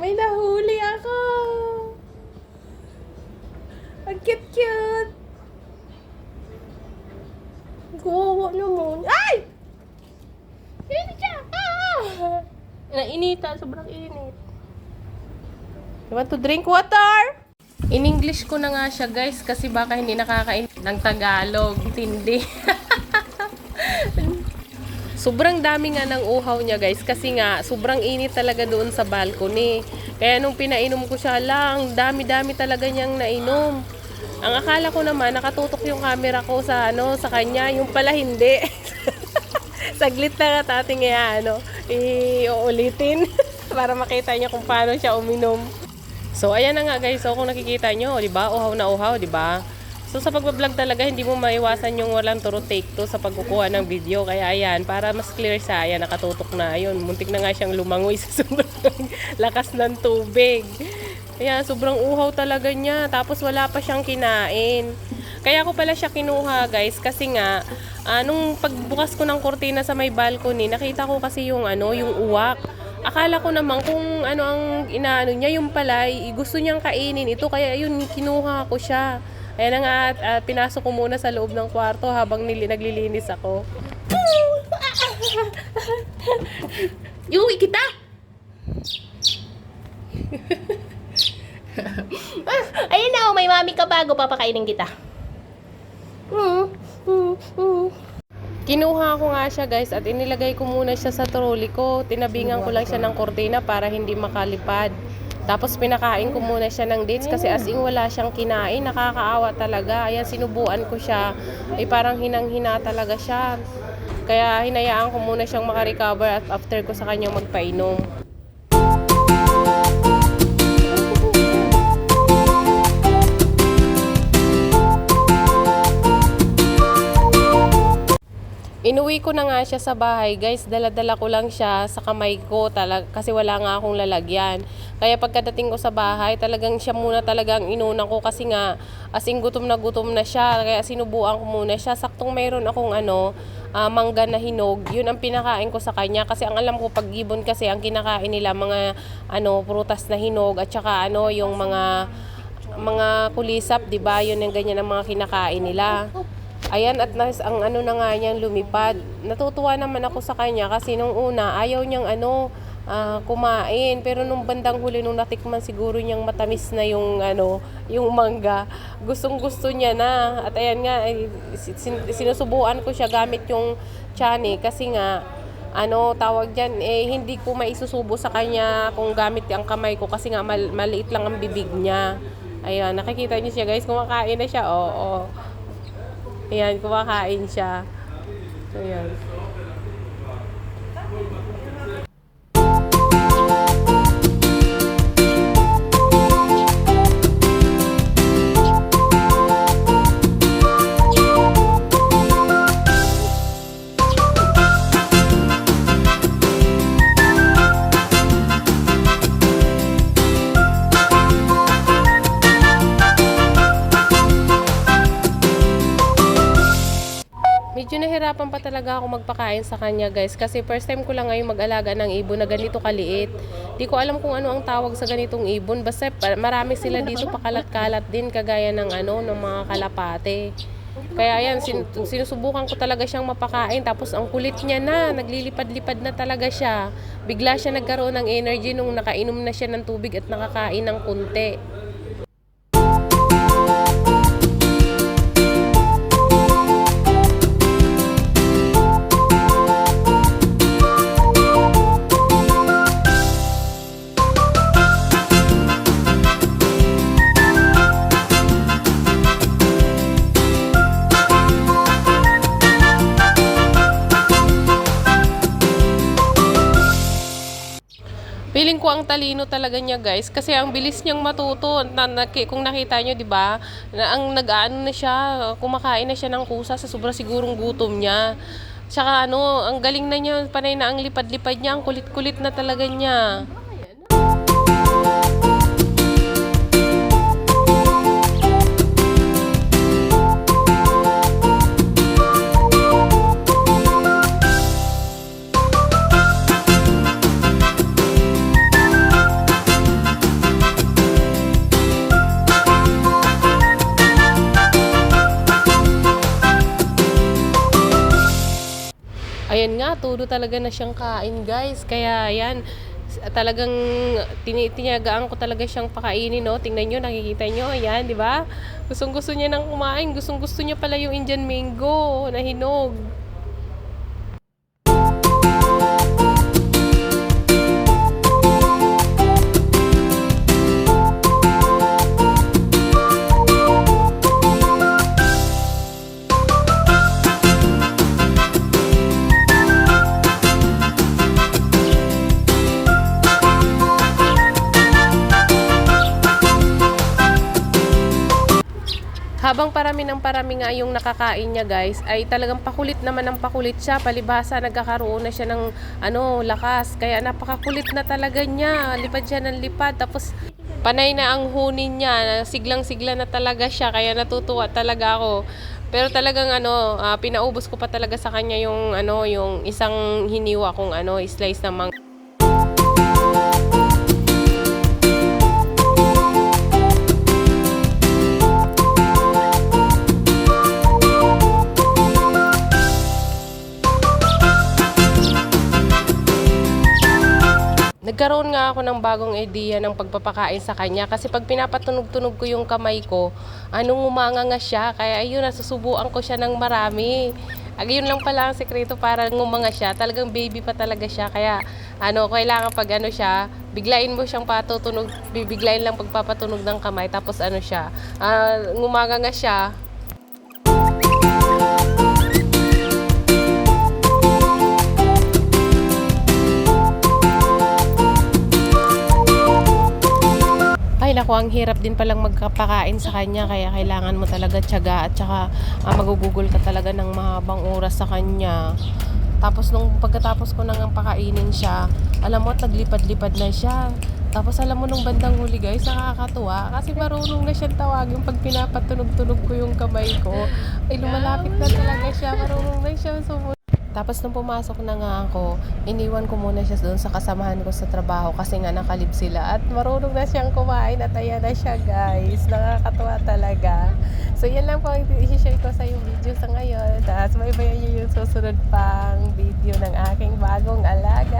May nahuli ako. Ang cute-cute. Kawawa naman. Ay! Init siya! Ah! Nainitan. Sobrang init. You want to drink water? In English ko na nga siya guys kasi baka hindi nakakain ng Tagalog. Tindi. Sobrang dami nga ng uhaw niya guys kasi nga sobrang init talaga doon sa balcony. Kaya nung pinainom ko siya lang, dami-dami talaga niyang nainom. Ang akala ko naman nakatutok yung camera ko sa ano sa kanya, yung pala hindi. Saglit na nga tating nga ano, iuulitin para makita niya kung paano siya uminom. So ayan na nga guys, so kung nakikita nyo, 'di ba? Uhaw na uhaw, 'di ba? So sa pagbablog talaga hindi mo maiwasan yung walang turo take to sa pagkukuha ng video. Kaya ayan, para mas clear sa ayan, nakatutok na. Ayun, muntik na nga siyang lumangoy sa sobrang lakas ng tubig. Kaya sobrang uhaw talaga niya. Tapos wala pa siyang kinain. Kaya ko pala siya kinuha guys kasi nga ah, nung pagbukas ko ng kortina sa may balcony, nakita ko kasi yung ano, yung uwak. Akala ko naman kung ano ang inaano niya, yung palay, gusto niyang kainin ito kaya yun kinuha ko siya. Ayan na nga, at, at pinasok ko muna sa loob ng kwarto habang nili, naglilinis ako. Yuwi kita! ah, ayun na, oh, may mami ka bago, papakainin kita. Mm, mm, mm. Kinuha ko nga siya guys at inilagay ko muna siya sa trolley ko. Tinabingan ko lang siya ng kortina para hindi makalipad. Tapos pinakain ko muna siya ng dates kasi as in wala siyang kinain. Nakakaawa talaga. Ayan, sinubuan ko siya. Ay parang hinang-hina talaga siya. Kaya hinayaan ko muna siyang makarecover at after ko sa kanya magpainom. Inuwi ko na nga siya sa bahay, guys. Dala-dala ko lang siya sa kamay ko talag kasi wala nga akong lalagyan. Kaya pagkadating ko sa bahay, talagang siya muna talagang inunan ko kasi nga asing gutom na gutom na siya. Kaya sinubuan ko muna siya. Saktong mayroon akong ano, ah, mangga na hinog. Yun ang pinakain ko sa kanya kasi ang alam ko pag ibon kasi ang kinakain nila mga ano, prutas na hinog at saka ano, yung mga mga kulisap, 'di ba? Yun ang ganyan ang mga kinakain nila. Ayan, at nas, ang ano na nga niyang lumipad. Natutuwa naman ako sa kanya kasi nung una, ayaw niyang ano, ah, kumain. Pero nung bandang huli, nung natikman siguro niyang matamis na yung ano, yung mangga, gustong gusto niya na. At ayan nga, sin- sinusubuan ko siya gamit yung chani kasi nga, ano tawag dyan, eh hindi ko maisusubo sa kanya kung gamit ang kamay ko kasi nga mal- maliit lang ang bibig niya. Ayan, nakikita niyo siya guys, kumakain na siya, oo. Ayan, kumakain siya. Ayan. Medyo nahirapan pa talaga ako magpakain sa kanya guys kasi first time ko lang ngayon mag-alaga ng ibon na ganito kaliit. Di ko alam kung ano ang tawag sa ganitong ibon basta marami sila dito pakalat-kalat din kagaya ng ano ng mga kalapate. Kaya yan, sin- sinusubukan ko talaga siyang mapakain tapos ang kulit niya na, naglilipad-lipad na talaga siya. Bigla siya nagkaroon ng energy nung nakainom na siya ng tubig at nakakain ng kunti. Feeling ko ang talino talaga niya, guys, kasi ang bilis niyang matuto. Na, na, kung nakita niyo, 'di ba? Na ang nag-aano na siya, kumakain na siya ng kusa sa sobra sigurong gutom niya. Tsaka ano, ang galing na niya, panay na ang lipad-lipad niya, ang kulit-kulit na talaga niya. Ayan nga, todo talaga na siyang kain guys. Kaya yan, s- talagang tinitinagaan ko talaga siyang pakainin, no? Tingnan nyo, nakikita nyo, ayan, di ba? Gustong gusto niya nang kumain. Gustong gusto niya pala yung Indian mango na hinog. Habang parami ng parami nga yung nakakain niya guys, ay talagang pakulit naman ng pakulit siya. Palibasa, nagkakaroon na siya ng ano, lakas. Kaya napakakulit na talaga niya. Lipad siya ng lipad. Tapos panay na ang hunin niya. Siglang-sigla na talaga siya. Kaya natutuwa talaga ako. Pero talagang ano, ah, pinaubos ko pa talaga sa kanya yung ano, yung isang hiniwa kong ano, slice ng mang Nagkaroon nga ako ng bagong idea ng pagpapakain sa kanya kasi pag pinapatunog-tunog ko yung kamay ko, anong umanga nga siya. Kaya ayun, nasusubuan ko siya ng marami. Ayun lang pala ang sekreto para ngumanga siya. Talagang baby pa talaga siya. Kaya ano, kailangan pag ano siya, biglain mo siyang patutunog, bibiglain lang pagpapatunog ng kamay. Tapos ano siya, ah, ngumanga nga siya, naku, ang hirap din palang magkapakain sa kanya. Kaya kailangan mo talaga tiyaga at saka ah, magugugol ka talaga ng mahabang oras sa kanya. Tapos nung pagkatapos ko nang pakainin siya, alam mo, at naglipad-lipad na siya. Tapos alam mo nung bandang huli guys, nakakatuwa. Kasi marunong na siyang tawagin pag pinapatunog-tunog ko yung kamay ko. Ay, lumalapit na talaga siya. Marunong na siya sumunod. Tapos nung pumasok na nga ako, iniwan ko muna siya doon sa kasamahan ko sa trabaho kasi nga nakalib sila at marunong na siyang kumain at ayan na siya guys. Nakakatuwa talaga. So yan lang po ang i-share ko sa yung video sa ngayon. Tapos baybayan niyo yung susunod pang video ng aking bagong alaga.